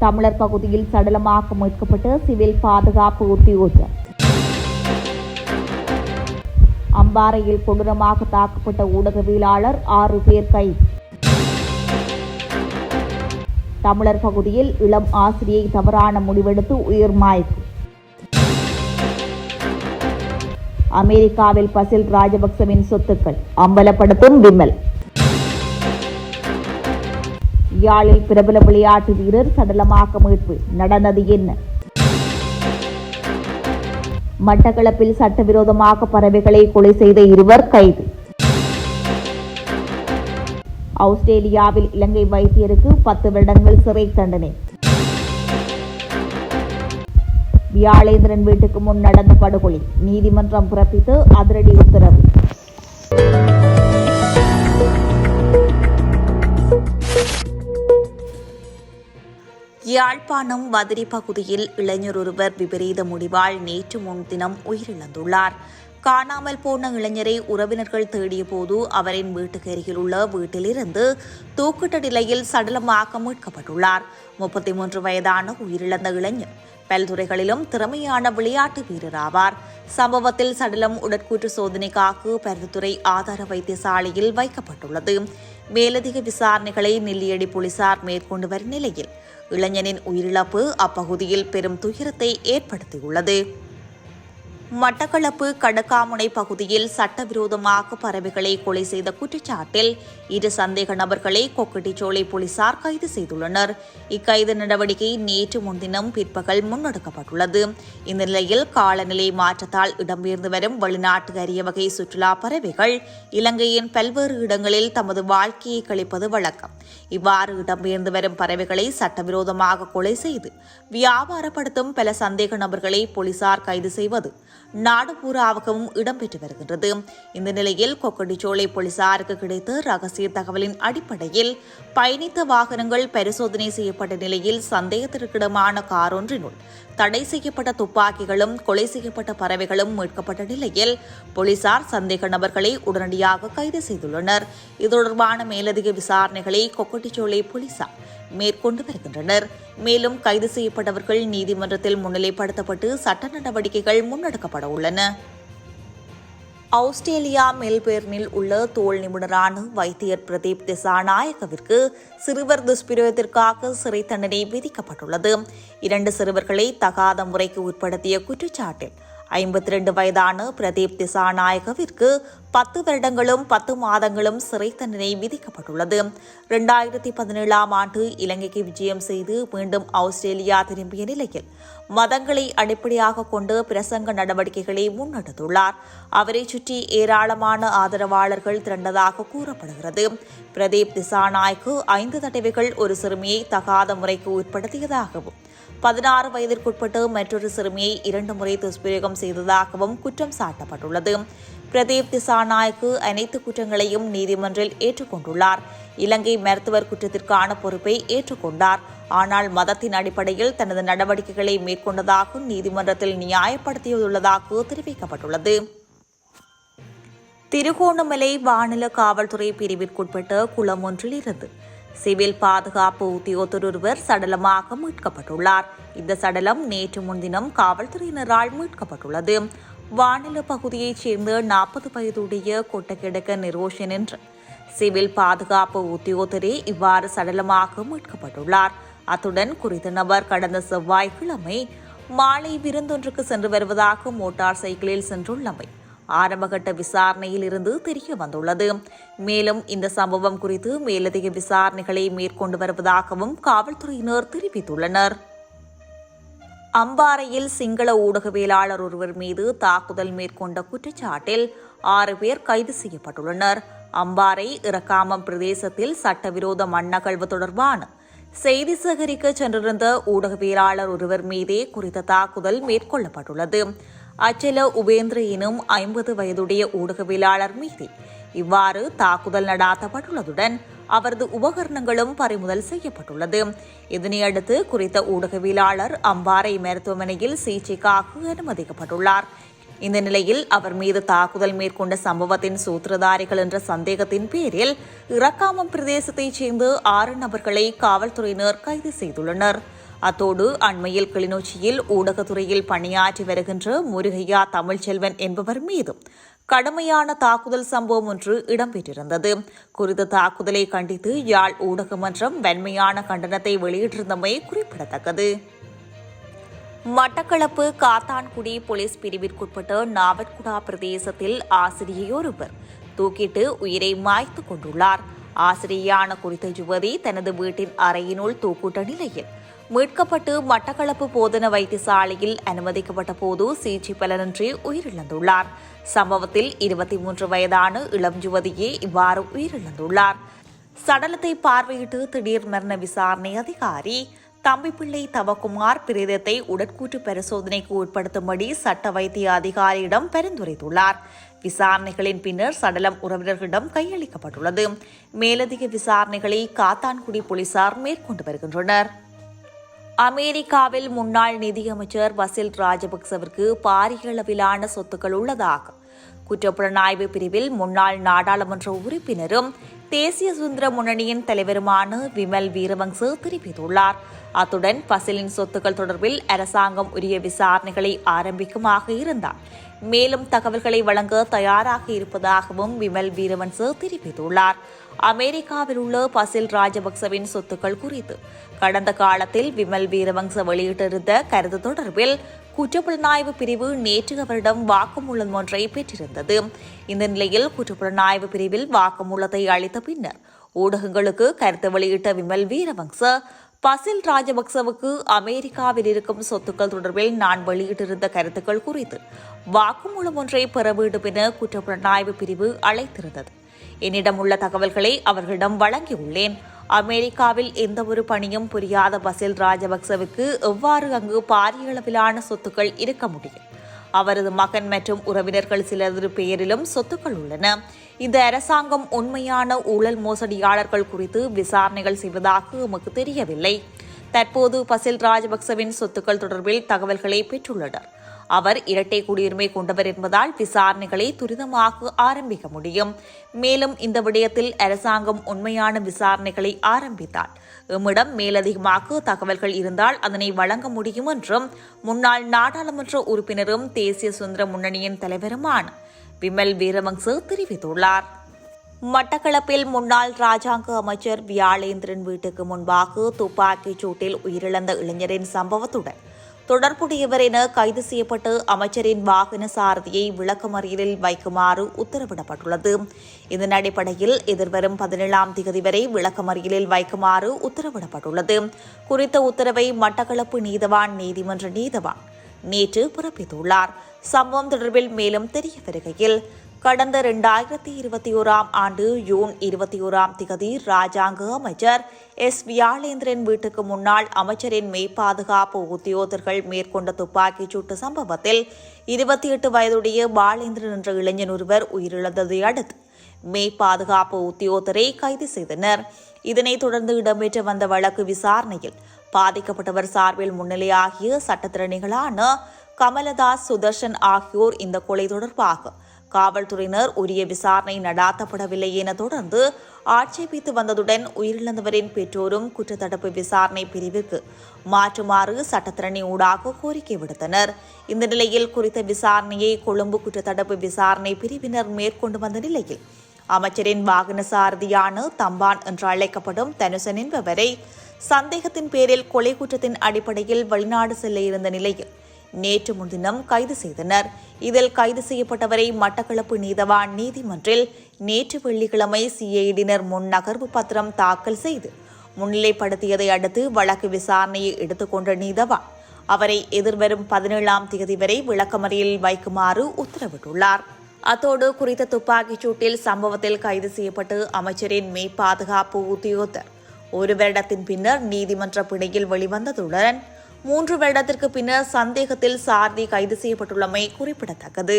தமிழர் பகுதியில் சடலமாக மீட்கப்பட்ட சிவில் பாதுகாப்பு உத்தியோகத்தர் அம்பாறையில் கொடூரமாக தாக்கப்பட்ட ஊடகவியலாளர் ஆறு பேர் கைது. தமிழர் பகுதியில் இளம் ஆசிரியை தவறான முடிவெடுத்து உயிர் மாய்ப்பு. அமெரிக்காவில் பசில் ராஜபக்சவின் சொத்துக்கள் அம்பலப்படுத்தும் விமல் யாழில் பிரபல விளையாட்டு வீரர் சடலமாக மீட்பு. நடந்தது என்ன? மட்டக்களப்பில் சட்டவிரோதமாக பறவைகளை கொலை செய்த இருவர் கைது. ஆஸ்திரேலியாவில் இலங்கை வைத்தியருக்கு பத்து வருடங்கள் சிறை தண்டனை. வியாழேந்திரன் வீட்டுக்கு முன் நடந்த படுகொலை. நீதிமன்றம் பிறப்பித்து அதிரடி உத்தரவு. யாழ்ப்பாணம் மதுரை பகுதியில் இளைஞர் ஒருவர் விபரீத முடிவால் நேற்று முன்தினம் உயிரிழந்துள்ளார். காணாமல் போன இளைஞரை உறவினர்கள் தேடிய போது அவரின் வீட்டுக்கு அருகில் உள்ள வீட்டிலிருந்து தூக்கிட்ட நிலையில் சடலமாக மீட்கப்பட்டுள்ளார். முப்பத்தி மூன்று வயதான உயிரிழந்த இளைஞர் பல்துறைகளிலும் திறமையான விளையாட்டு வீரர் ஆவார். சம்பவத்தில் சடலம் உடற்கூற்று சோதனைக்காக பருத்துறை ஆதார வைத்தியசாலையில் வைக்கப்பட்டுள்ளது. மேலதிக விசாரணைகளை நெல்லியடி போலீசார் மேற்கொண்டு வரும் நிலையில் இளைஞனின் உயிரிழப்பு அப்பகுதியில் பெரும் துயரத்தை ஏற்படுத்தியுள்ளது. மட்டக்களப்பு கடக்காமுனை பகுதியில் சட்டவிரோதமாக பறவைகளை கொலை செய்த குற்றச்சாட்டில் இரு சந்தேக நபர்களை கொக்கட்டிச்சோலை போலீசார் கைது செய்துள்ளனர். இக்கைது நடவடிக்கை நேற்று முன்தினம் பிற்பகல் முன்னெடுக்கப்பட்டுள்ளது. இந்த நிலையில் காலநிலை மாற்றத்தால் இடம்பெயர்ந்து வரும் வெளிநாட்டு அரிய வகை சுற்றுலா பறவைகள் இலங்கையின் பல்வேறு இடங்களில் தமது வாழ்க்கையை கழிப்பது வழக்கம். இவ்வாறு இடம்பெயர்ந்து வரும் பறவைகளை சட்டவிரோதமாக கொலை செய்து வியாபாரப்படுத்தும் பல சந்தேக நபர்களை போலீசார் கைது செய்வது நாடு பூராகவும் இடம்பெற்று வருகின்றது. இந்த நிலையில் கொக்கடிச்சோலை போலீசாருக்கு கிடைத்த ரகசிய தகவலின் அடிப்படையில் பயணித்த வாகனங்கள் பரிசோதனை செய்யப்பட்ட நிலையில் சந்தேகத்திற்கிடமான கார் ஒன்றினுள் தடை செய்யப்பட்ட துப்பாக்கிகளும் கொலை செய்யப்பட்ட பறவைகளும் மீட்கப்பட்ட நிலையில் போலீசார் சந்தேக நபர்களை உடனடியாக கைது செய்துள்ளனர். இது தொடர்பான மேலதிக விசாரணைகளை கொக்கட்டிச்சோலை போலீசார் மேற்கொண்டு வருகின்றனர். மேலும் கைது செய்யப்பட்டவர்கள் நீதிமன்றத்தில் முன்னிலைப்படுத்தப்பட்டு சட்ட நடவடிக்கைகள் முன்னெடுக்கப்பட உள்ளன. ஆஸ்திரேலியா மெல்பேர்னில் உள்ள தோல் நிபுணரான வைத்தியர் பிரதீப் திசாநாயகவிற்கு சிறுவர் துஷ்பிரயோகத்திற்காக சிறை தண்டனை விதிக்கப்பட்டுள்ளது. இரண்டு சிறுவர்களை தகாத முறைக்கு உட்படுத்திய குற்றச்சாட்டில் ஐம்பத்தி ரெண்டு வயதான பிரதீப் திசாநாயகவிற்கு பத்து வருடங்களும் பத்து மாதங்களும் சிறை தண்டனை விதிக்கப்பட்டுள்ளது. இரண்டாயிரத்தி பதினேழாம் ஆண்டு இலங்கைக்கு விஜயம் செய்து மீண்டும் ஆஸ்திரேலியா திரும்பிய நிலையில் மதங்களை அடிப்படையாக கொண்டு பிரசங்க நடவடிக்கைகளை முன்னெடுத்துள்ளார். அவரை சுற்றி ஏராளமான ஆதரவாளர்கள் திரண்டதாக கூறப்படுகிறது. பிரதீப் திசாநாய்க்கு ஐந்து தடவைகள் ஒரு சிறுமியை தகாத முறைக்கு உட்படுத்தியதாகவும் பதினாறு வயதிற்குட்பட்டு மற்றொரு சிறுமியை இரண்டு முறை துஷ்பிரயோகம் செய்ததாகவும் குற்றம் சாட்டப்பட்டுள்ளது. பிரதீப் திசாநாயக்கு அனைத்து குற்றங்களையும் நீதிமன்றில் ஏற்றுக்கொண்டுள்ளார். இலங்கை மருத்துவர் குற்றத்திற்கான பொறுப்பை ஏற்றுக்கொண்டார். ஆனால் மதத்தின் அடிப்படையில் தனது நடவடிக்கைகளை மேற்கொண்டதாக நீதிமன்றத்தில் நியாயப்படுத்தியுள்ளதாக தெரிவிக்கப்பட்டுள்ளது. திருகோணமலை வானில காவல்துறை பிரிவிற்குட்பட்ட குளம் ஒன்றில் இருந்து சிவில் பாதுகாப்பு உத்தியோகத்தர் ஒருவர் சடலமாக மீட்கப்பட்டுள்ளார். இந்த சடலம் நேற்று முன்தினம் காவல்துறையினரால் மீட்கப்பட்டுள்ளது. வானில பகுதியைச் சேர்ந்த நாற்பது வயதுடைய கொட்டக்கிடக்க நிரோஷன் என்ற சிவில் பாதுகாப்பு உத்தியோகத்தரே இவ்வாறு சடலமாக மீட்கப்பட்டுள்ளார். அத்துடன் குறித்த நபர் கடந்த செவ்வாய்க்கிழமை மாலை விருந்தொன்றுக்கு சென்று வருவதாக மோட்டார் சைக்கிளில் சென்றுள்ளமை ஆரம்பகட்ட விசாரணையில் இருந்து தெரிய வந்துள்ளது. மேலும் இந்த சம்பவம் குறித்து மேலதிக விசாரணைகளை மேற்கொண்டு வருவதாகவும் காவல்துறையினர் தெரிவித்துள்ளனர். அம்பாறையில் சிங்கள ஊடகவியலாளர் ஒருவர் மீது தாக்குதல் மேற்கொண்ட குற்றச்சாட்டில் ஆறு பேர் கைது செய்யப்பட்டுள்ளனர். அம்பாறை இறக்காமம் பிரதேசத்தில் சட்டவிரோத மண்ணகழ்வு தொடர்பான செய்தி சேகரிக்க சென்றிருந்த ஊடகவியலாளர் ஒருவர் மீதே குறித்த தாக்குதல் மேற்கொள்ளப்பட்டுள்ளது. அச்சல உபேந்திர எனும் ஐம்பது வயதுடைய ஊடகவியலாளர் மீது. இவ்வாறு தாக்குதல் நடாத்தப்பட்டுள்ளதுடன் அவரது உபகரணங்களும் பறிமுதல் செய்யப்பட்டுள்ளது. இதனையடுத்து குறித்த ஊடகவியலாளர் அம்பாறை மருத்துவமனையில் சிகிச்சைக்காக அனுமதிக்கப்பட்டுள்ளார். இந்த நிலையில் அவர் மீது தாக்குதல் மேற்கொண்ட சம்பவத்தின் சூத்திரதாரிகள் என்ற சந்தேகத்தின் பேரில் இறக்காமம் பிரதேசத்தைச் சேர்ந்த ஆறு நபர்களை காவல்துறையினர் கைது செய்துள்ளனர். அத்தோடு அண்மையில் கிளிநொச்சியில் ஊடகத்துறையில் பணியாற்றி வருகின்ற முருகையா தமிழ்ச்செல்வன் என்பவர் மீதும் கடுமையான தாக்குதல் சம்பவம் ஒன்று இடம்பெற்றிருந்தது. குறித்த தாக்குதலை கண்டித்து யாழ் ஊடகமன்றம் வன்மையான கண்டனத்தை வெளியிட்டிருந்தமை குறிப்பிடத்தக்கது. மட்டக்களப்பு காத்தான்குடி போலீஸ் பிரிவிற்குட்பட்ட நாவட்குடா பிரதேசத்தில் ஆசிரியையொருவர் தூக்கிட்டு உயிரை மாய்த்து கொண்டுள்ளார். ஆசிரியான குறித்த யுவதி தனது வீட்டின் அறையினுள் தூக்குட்ட நிலையில் மீட்கப்பட்டு மட்டக்களப்பு போதன வைத்தியசாலையில் அனுமதிக்கப்பட்ட போது சிகிச்சை பலனின்றி உயிரிழந்துள்ளார். சம்பவத்தில் இருபத்தி மூன்று வயதான இளம் யுவதியே இவ்வாறு உயிரிழந்துள்ளார். சடலத்தை பார்வையிட்டு திடீர் மரண விசாரணை அதிகாரி தம்பிப்பிள்ளை தவக்குமார் பிரேதத்தை உடற்கூற்று பரிசோதனைக்கு உட்படுத்தும்படி சட்ட வைத்திய அதிகாரியிடம் பரிந்துரைத்துள்ளார். விசாரணைகளின் பின்னர் சடலம் உறவினர்களிடம் கையளிக்கப்பட்டுள்ளது. மேலதிக விசாரணைகளை காத்தான்குடி போலீசார் மேற்கொண்டு வருகின்றனர். அமெரிக்காவில் முன்னாள் நிதியமைச்சர் பசில் ராஜபக்சவிற்கு பாரிய அளவிலான சொத்துக்கள் உள்ளதாக குற்றப்புலனாய்வு பிரிவில் முன்னாள் நாடாளுமன்ற உறுப்பினரும் தேசிய சுதந்திர முன்னணியின் தலைவருமான விமல் வீரவங்சு தெரிவித்துள்ளார். அத்துடன் பசிலின் சொத்துக்கள் தொடர்பில் அரசாங்கம் உரிய விசாரணைகளை ஆரம்பிக்குமாக இருந்தார். மேலும் தகவல்களை வழங்க தயாராக இருப்பதாகவும் விமல் வீரவன்ச தெரிவித்துள்ளார். அமெரிக்காவில் உள்ள பசில் ராஜபக்சவின் சொத்துக்கள் குறித்து கடந்த காலத்தில் விமல் வீரவங்ச வெளியிட்டிருந்த கருத்து தொடர்பில் குற்றப்புலனாய்வு பிரிவு நேற்று அவரிடம் வாக்குமூலம் ஒன்றை பெற்றிருந்தது. இந்த நிலையில் குற்றப்புலனாய்வு பிரிவில் வாக்குமூலத்தை அளித்த பின்னர் ஊடகங்களுக்கு கருத்து வெளியிட்ட விமல் வீரவங்ச பசில் ராஜபக்சவுக்கு அமெரிக்காவில் இருக்கும் சொத்துக்கள் தொடர்பில் நான் வெளியிட்டிருந்த கருத்துக்கள் குறித்து வாக்குமூலம் ஒன்றை பெற வேண்டும் என குற்றப்புலனாய்வு பிரிவு அழைத்திருந்தது. என்னிடம் உள்ள தகவல்களை அவர்களிடம் வழங்கியுள்ளேன். அமெரிக்காவில் எந்தவொரு பணியும் புரியாத பசில் ராஜபக்சவுக்கு எவ்வாறு அங்கு பாரிய அளவிலான சொத்துக்கள் இருக்க முடியும்? அவரது மகன் மற்றும் உறவினர்கள் சிலரது பெயரிலும் சொத்துக்கள் உள்ளன. இந்த அரசாங்கம் உண்மையான ஊழல் மோசடியாளர்கள் குறித்து விசாரணைகள் செய்வதாக எமக்கு தெரியவில்லை. தற்போது பசில் ராஜபக்சவின் சொத்துக்கள் தொடர்பில் தகவல்களை பெற்றுள்ளனர். அவர் இரட்டை குடியுரிமை கொண்டவர் என்பதால் விசாரணைகளை துரிதமாக ஆரம்பிக்க முடியும். மேலும் இந்த விடயத்தில் அரசாங்கம் உண்மையான விசாரணைகளை ஆரம்பித்தால் எம்மிடம் மேலதிகமாக தகவல்கள் இருந்தால் அதனை வழங்க முடியும் என்றும் முன்னாள் நாடாளுமன்ற உறுப்பினரும் தேசிய சுதந்திர முன்னணியின் தலைவருமான விமல் வீரவங்ச தெரிவித்துள்ளார். மட்டக்களப்பில் முன்னாள் ராஜாங்க அமைச்சர் வியாளேந்திரன் வீட்டுக்கு முன்பாக துப்பாக்கிச் சூட்டில் உயிரிழந்த இளைஞரின் சம்பவத்துடன் தொடர்புடையவர் என கைது செய்யப்பட்டு அமைச்சரின் வாகன சாரதியை விளக்கமறியலில் வைக்குமாறு உத்தரவிடப்பட்டுள்ளது. இதன் அடிப்படையில் எதிர்வரும் பதினேழாம் தேதி வரை விளக்கமறியலில் வைக்குமாறு உத்தரவிடப்பட்டுள்ளது. குறித்த உத்தரவை மட்டக்களப்பு நீதவான் நீதிமன்ற நீதவான் நேற்று பிறப்பித்துள்ளார். சம்பவம் தொடர்பில் மேலும் தெரிய வருகையில் கடந்த இரண்டாயிரத்தி இருபத்தி ஓராம் ஆண்டு ஜூன் இருபத்தி ஓராம் திகதி ராஜாங்க அமைச்சர் எஸ். வியாளேந்திரன் வீட்டுக்கு முன்னாள் அமைச்சரின் மெய்ப்பாதுகாப்பு உத்தியோகர்கள் மேற்கொண்ட துப்பாக்கிச் சூட்டு சம்பவத்தில் இருபத்தி எட்டு வயதுடைய பாலேந்திரன் என்ற இளைஞன் ஒருவர் உயிரிழந்ததை அடுத்து மெய் பாதுகாப்பு உத்தியோகரை கைது செய்தனர். இதனைத் தொடர்ந்து இடம்பெற்று வந்த வழக்கு விசாரணையில் பாதிக்கப்பட்டவர் சார்பில் முன்னிலையாகிய சட்டத்திறனிகளான கமலதாஸ் சுதர்ஷன் ஆகியோர் இந்த கொலை தொடர்பாக காவல்துறையினர் உரிய விசாரணை நடாத்தப்படவில்லை என தொடர்ந்து ஆட்சேபித்து வந்ததுடன் உயிரிழந்தவரின் பெற்றோரும் குற்றத்தடுப்பு விசாரணை பிரிவுக்கு மாற்றுமாறு சட்டத்திரணி ஊடாக கோரிக்கை விடுத்தனர். இந்த நிலையில் குறித்த விசாரணையை கொழும்பு குற்றத்தடுப்பு விசாரணை பிரிவினர் மேற்கொண்டு வந்த நிலையில் அமைச்சரின் வாகன சாரதியான தம்பான் என்று அழைக்கப்படும் தனுசன் என்பவரை சந்தேகத்தின் பேரில் கொலை குற்றத்தின் அடிப்படையில் வெளிநாடு செல்ல இருந்த நிலையில் நேற்று முன்தினம் கைது செய்தனர். இதில் கைது செய்யப்பட்டவரை மட்டக்களப்பு நீதவான் நீதிமன்றில் நேற்று வெள்ளிக்கிழமை சிஐடியினர் முன் நகர்வு பத்திரம் தாக்கல் செய்து முன்னிலைப்படுத்தியதை அடுத்து வழக்கு விசாரணையை எடுத்துக்கொண்ட நீதவான் அவரை எதிர்வரும் பதினேழாம் தேதி வரை விளக்கமறியல் வைக்குமாறு உத்தரவிட்டுள்ளார். அத்தோடு குறித்த துப்பாக்கிச் சூட்டில் சம்பவத்தில் கைது செய்யப்பட்டு அமைச்சரின் மெய் பாதுகாப்பு உத்தியோகத்தர். ஒரு வருடத்தின் பின்னர் நீதிமன்ற பிணையில் வெளிவந்ததுடன் மூன்று வருடத்திற்கு பின்னர் சந்தேகத்தில் சாரதி கைது செய்யப்பட்டுள்ளமை குறிப்பிடத்தக்கது.